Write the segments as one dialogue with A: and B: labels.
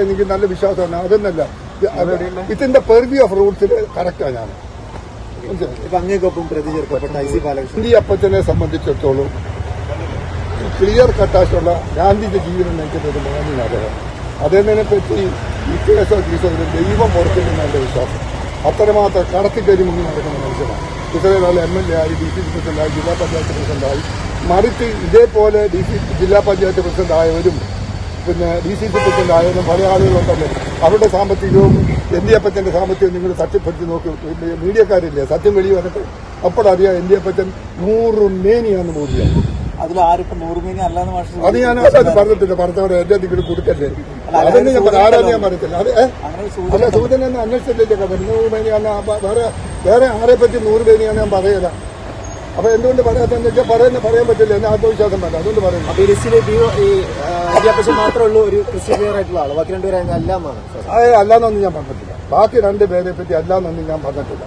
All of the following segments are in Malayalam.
A: എനിക്ക് നല്ല വിശ്വാസമാണ്. അതൊന്നല്ല. ഇതിന്റെ പെർവ്യൂ ഓഫ് റൂൾസിൽ കറക്റ്റാണ് ഞാൻ. മനസ്സിലായോ?
B: ഇപ്പൊ അങ്ങേക്കൊപ്പം പ്രതി ചേർക്കപ്പെട്ട ഐ സി ബാലകൃഷ്ണൻ.
A: ഇന്ത്യ അപ്പച്ചനെ സംബന്ധിച്ചിടത്തോളം ക്ലിയർ കട്ടായിട്ടുള്ള ഗാന്ധിന്റെ ജീവിതം നയിക്കുന്നത് അദ്ദേഹം അദ്ദേഹത്തിനെ പറ്റി ഈ കേസോ കേസോ ദൈവം പുറത്തില്ലെന്ന് എന്റെ വിശ്വാസം. അത്രമാത്രം കടത്തിക്കരി മുങ്ങി നടക്കുന്ന മനുഷ്യനാണ്. ഇത്രയും എം എൽ എ ആയി ഡി സി പ്രസിഡന്റായി ജില്ലാ പഞ്ചായത്ത് പ്രസിഡന്റായി. മറിച്ച് ഇതേപോലെ ഡി സി ജില്ലാ പഞ്ചായത്ത് പ്രസിഡന്റ് ആയവരും പിന്നെ ഡി സി സി പ്രസിഡന്റ് ആയാലും പല ആളുകളുണ്ടല്ലോ അവരുടെ സാമ്പത്തികവും എൻ ഡി അപ്പച്ചന്റെ സാമ്പത്തികവും നിങ്ങൾ സത്യപ്പെടുത്തി നോക്കി. മീഡിയക്കാരില്ലേ സത്യം വെളി വന്നിട്ട് അപ്പോഴറിയാം എൻ ഡി അപ്പച്ചൻ നൂറ് മേനിയാന്ന് മോദിയാണ് അത് ഞാൻ പറഞ്ഞിട്ടില്ല പറഞ്ഞവരെ എന്റെ എന്തെങ്കിലും കൊടുക്കല്ലേ? അതൊന്നും ഞാൻ ആരാന്ന് ഞാൻ പറഞ്ഞില്ല അത് അല്ല
B: സൂചന
A: ഒന്നും അന്വേഷിച്ചില്ലേ കഥ നൂറ് മേനിയാണ് വേറെ വേറെ ആരെ പറ്റി നൂറ് മേനിയാണ് ഞാൻ പറയില്ല അപ്പൊ എന്തുകൊണ്ട് പറയാത്തെന്ന് വെച്ചാൽ പറയുന്ന പറയാൻ പറ്റില്ല എന്നെ ആത്മവിശ്വാസം വേണ്ട അതുകൊണ്ട് പറയുന്നു.
B: അപ്പൊ ഈ ലിസ്റ്റിൽ വിദ്യാഭ്യാസം മാത്രമുള്ള ഒരു ആയിട്ടുള്ള ആൾ. ബാക്കി രണ്ടുപേരും അല്ലാന്നാണ്.
A: അതെ അല്ലാന്നൊന്നും ഞാൻ പറഞ്ഞിട്ടില്ല. ബാക്കി രണ്ട് പേരെ പറ്റി അല്ലാന്നൊന്നും ഞാൻ പറഞ്ഞിട്ടില്ല.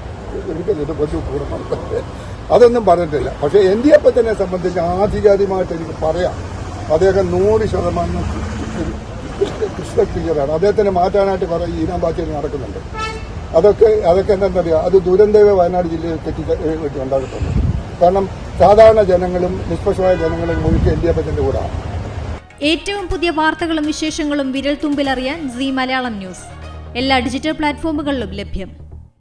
A: ഒരിക്കലും ഇത് കൊച്ചു കൂടെ അതൊന്നും പറഞ്ഞിട്ടില്ല. പക്ഷെ തന്നെ സംബന്ധിച്ച് ആധികാരികമായിട്ട് എനിക്ക് പറയാം. അദ്ദേഹം നൂറ് ശതമാനം കൃഷ്ണ ക്ലിയറാണ് അദ്ദേഹത്തിനെ മാറ്റാനായിട്ട് കുറെ ഈനാം ബാക്കി നടക്കുന്നുണ്ട്. അതൊക്കെ അതൊക്കെ എന്താ പറയുക അത് ദുരന്തവേ വയനാട് ജില്ലയിൽ തെറ്റി വെട്ടി ഉണ്ടാകുന്നുണ്ട് കാരണം സാധാരണ ജനങ്ങളും നിഷ്പക്ഷമായ ജനങ്ങളും മുഴുവൻ എൻ ഡി എഫ് എഫിന്റെ കൂടെ.
C: ഏറ്റവും പുതിയ വാർത്തകളും വിശേഷങ്ങളും വിരൽ തുമ്പിലറിയാൻ സി മലയാളം ന്യൂസ്. എല്ലാ ഡിജിറ്റൽ പ്ലാറ്റ്ഫോമുകളിലും ലഭ്യം.